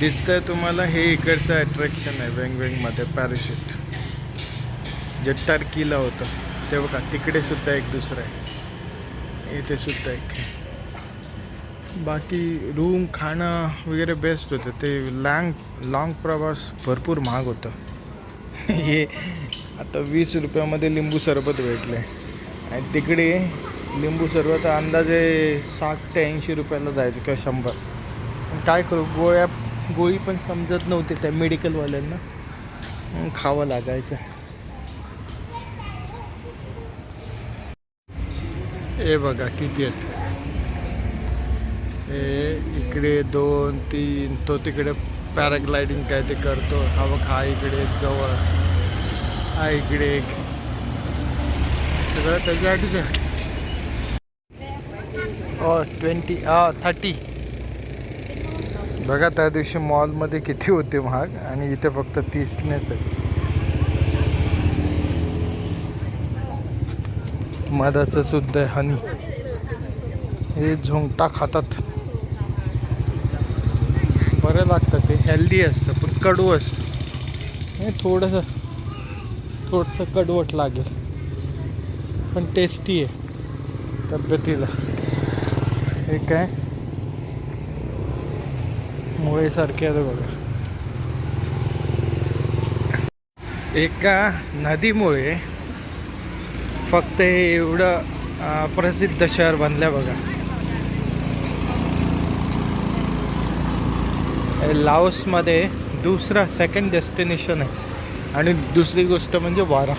दिसतंय तुम्हाला हे इकडचं अट्रॅक्शन आहे वेंगवेंगमध्ये पॅराशूट जे टर्कीला होतं. ते बघा तिकडे सुद्धा एक दुसरं आहे. इथे सुद्धा एक आहे. बाकी रूम खाणं वगैरे बेस्ट होतं. ते लँग लाँग प्रवास भरपूर महाग होतं. हे आता वीस रुपयामध्ये लिंबू सरबत भेटले. आणि तिकडे लिंबू सरबत अंदाजे साठ ते ऐंशी रुपयाला जायचं किंवा शंभर. पण काय करू गोळ्या गोळी पण समजत नव्हते त्या मेडिकलवाल्यांना खावं लागायचं. हे बघा किती आहेत. हे इकडे दोन तीन तो तिकडे पॅराग्लायडिंग काय ते करतो. हा बघ हा इकडे जवळ. हा इकडे एक. सगळं त्याच्यासाठीच ट्वेंटी थर्टी बघा त्या दिवशी मॉलमध्ये किती होते महाग आणि इथे फक्त तीसनेच आहे मधाचं सुद्धा आहे हनी हे झोंगटा खातात. बरं लागतं ते. हेल्दी असतं पण कडू असतं. हे थोडंसं थोडंसं कडवट लागेल. पण टेस्टी आहे तब्येतीला. हे काय? मुळेसारखे आहे बघा. एका नदीमुळे फक्त हे एवढं प्रसिद्ध शहर बनलं बघा. लाओसमध्ये दुसरा सेकंड डेस्टिनेशन आहे. आणि दुसरी गोष्ट म्हणजे वारा.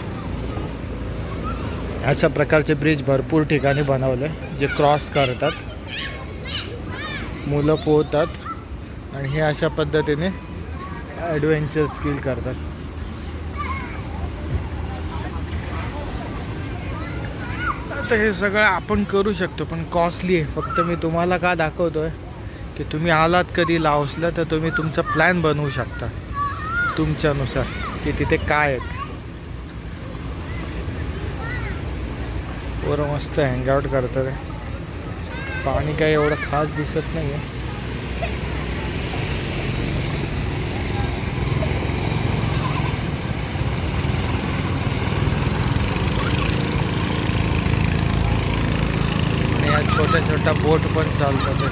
अशा प्रकारचे ब्रिज भरपूर ठिकाणी बनवले जे क्रॉस करतात. मुलं पोहतात. आणि हे अशा पद्धतीने ॲडव्हेंचर स्किल करतात. आता हे सगळं आपण करू शकतो पण कॉस्टली आहे. फक्त मी तुम्हाला का दाखवतोय? की तुम्ही आलात कधी लावसला तर तुम्ही तुमचा प्लॅन बनवू शकता. तुमच्यानुसार की तिथे काय आहेत पोरं मस्त हँगआउट करतात. पाणी काही एवढं खास दिसत नाही आहे बोट पण चालतात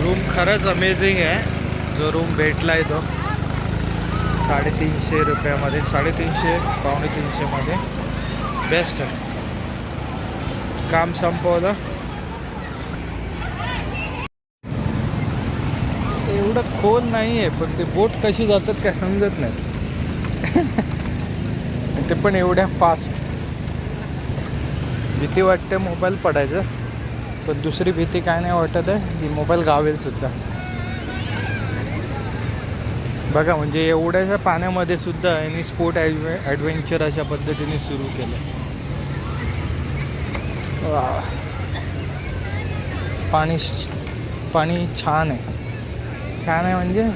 रूम खरंच अमेझिंग आहे. जो रूम भेटला आहे तो. साडेतीनशे रुपयामध्ये साडेतीनशे पावणे तीनशेमध्ये बेस्ट आहे. काम संपवलं. एवढं खोल नाही आहे पण ते बोट कशी जातात काय समजत नाही. ते पण एवढ्या फास्ट भीती वाटते मोबाईल पडायचं. पण दुसरी भीती काय नाही वाटत आहे की मोबाईल गावेल सुद्धा. बघा म्हणजे एवढ्याशा पाण्यामध्ये सुद्धा यांनी स्पोर्ट ॲडवे ॲडव्हेंचर अशा पद्धतीने सुरू केलं. पाणी पाणी छान आहे. छान आहे म्हणजे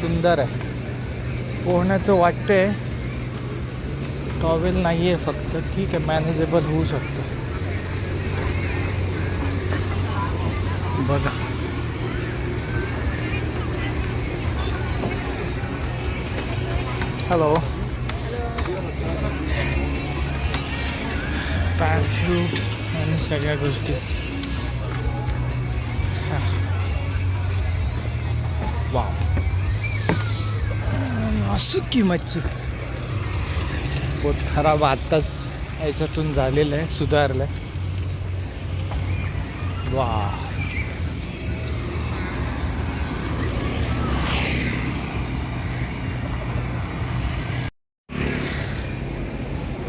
सुंदर आहे. पोहण्याचं वाटतंय. टॉवेल नाही आहे फक्त ठीक आहे मॅनेजेबल होऊ शकतं बघा हॅलो पॅराशूट आणि सगळ्या गोष्टी वा असं किंमतची पोट खराब आत्ताच याच्यातून झालेलं आहे सुधारलं आहे वा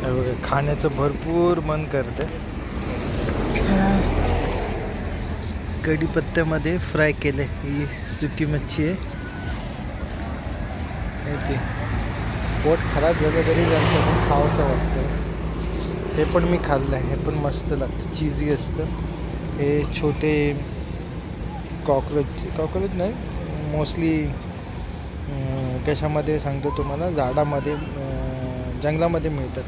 बघा खाण्याचं भरपूर मन करते कढीपत्त्यामध्ये फ्राय केले ही सुकी मच्छी आहे. ते. पोट खराब झालं तरी जास्त पण खावंसं वाटतं. हे पण मी खाल्लं आहे. हे पण मस्त लागतं. चीजी असतं. हे छोटे कॉक्रोच. कॉक्रोच नाही. मोस्टली कशामध्ये सांगतो तुम्हाला? झाडामध्ये जंगलामध्ये मिळतात.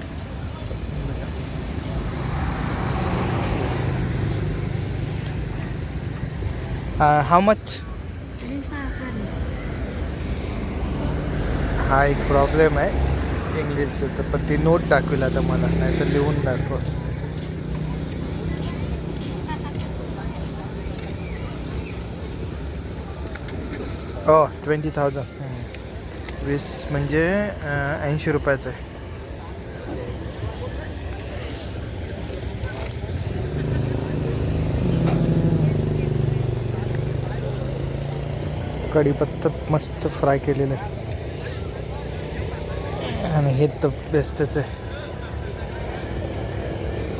हाऊ मच हा एक प्रॉब्लेम आहे इंग्लिशचं तर पण ती नोट दाखवेल आता मला नाही तर लिहून दाखव. हो ट्वेंटी थाउजंड वीस म्हणजे ऐंशी रुपयाचं आहे. कढीपत्ता मस्त फ्राय केलेलं आहे. आणि हे तर बेस्टच आहे.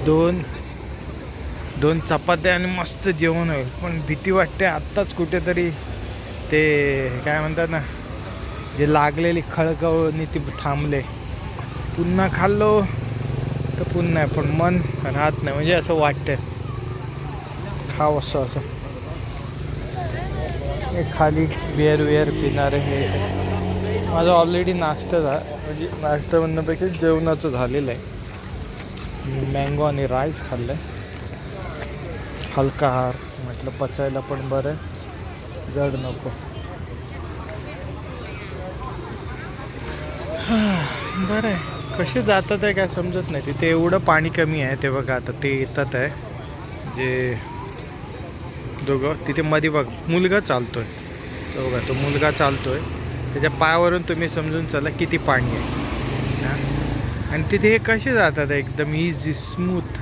दोन दोन चपात्या आणि मस्त जेवण होईल. पण भीती वाटते आत्ताच कुठेतरी ते काय म्हणतात ना जे लागलेली खळखळणी ती थांबले. पुन्हा खाल्लो तर पुन्हा पण मन राहत नाही. म्हणजे असं वाटतं खाव असं असं. खाली बिअर विअर पिणारे हे. माझा ऑलरेडी नाश्ता झाला म्हणजे नाश्ता म्हणण्यापेक्षा जेवणाचं झालेलं आहे. मँगो आणि राईस खाल्लं आहे हलका आहार म्हटलं पचायला पण बरं आहे, जड नको. बरं आहे. कसे जातात आहे काय समजत नाही. तिथे एवढं पाणी कमी आहे ते बघा आता ते येतात आहे. जे दोघं तिथे मध्ये बघ मुलगा चालतोय. तो बघा तो मुलगा चालतोय. त्याच्या पायावरून तुम्ही समजून चला किती पाणी आहे. आणि तिथे हे कसे जातात एकदम इझी स्मूथ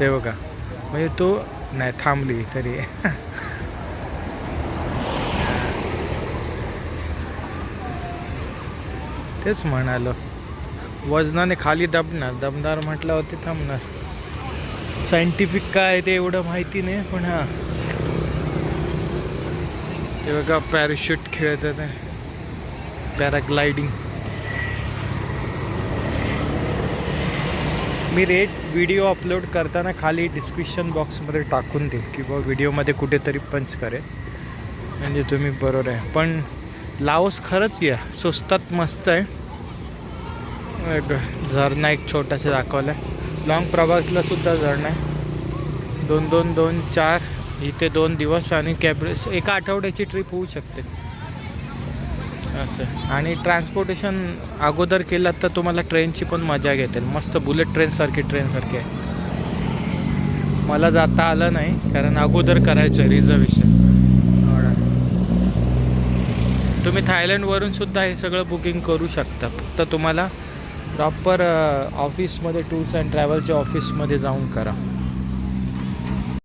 ते बघा. म्हणजे तो नाही थांबली तरी. तेच म्हणालो. वजनाने खाली दबणार. दबणार म्हटल्यावरती थांबणार. सायंटिफिक काय ते एवढं माहिती नाही पण हा. ते बघा पॅराशूट खेळतात पॅराग्लायडिंग मी रेट व्हिडिओ अपलोड करताना खाली डिस्क्रिप्शन बॉक्समध्ये टाकून देईल किंवा व्हिडिओमध्ये कुठेतरी पंच करेल. म्हणजे तुम्ही बरोबर आहे. पण लाओस खरंच घ्या. स्वस्तात मस्त आहे. एक झरणा एक छोटासा दाखवला आहे लॉंग प्रवासला सुद्धा झरणा आहे. दोन दोन दोन चार. इथे दोन दिवस आणि कॅब एका आठवड्याची ट्रिप होऊ शकते. असं. आणि ट्रान्सपोर्टेशन अगोदर केलात तर तुम्हाला ट्रेनची पण मजा घेतील. मस्त बुलेट ट्रेनसारखी ट्रेनसारखी आहे. मला जाता आलं नाही कारण अगोदर करायचं रिझर्वेशन. तुम्ही थायलंडवरून सुद्धा हे सगळं बुकिंग करू शकता. फक्त तुम्हाला प्रॉपर ऑफिसमध्ये टूर्स अँड ट्रॅव्हलच्या ऑफिसमध्ये जाऊन करा.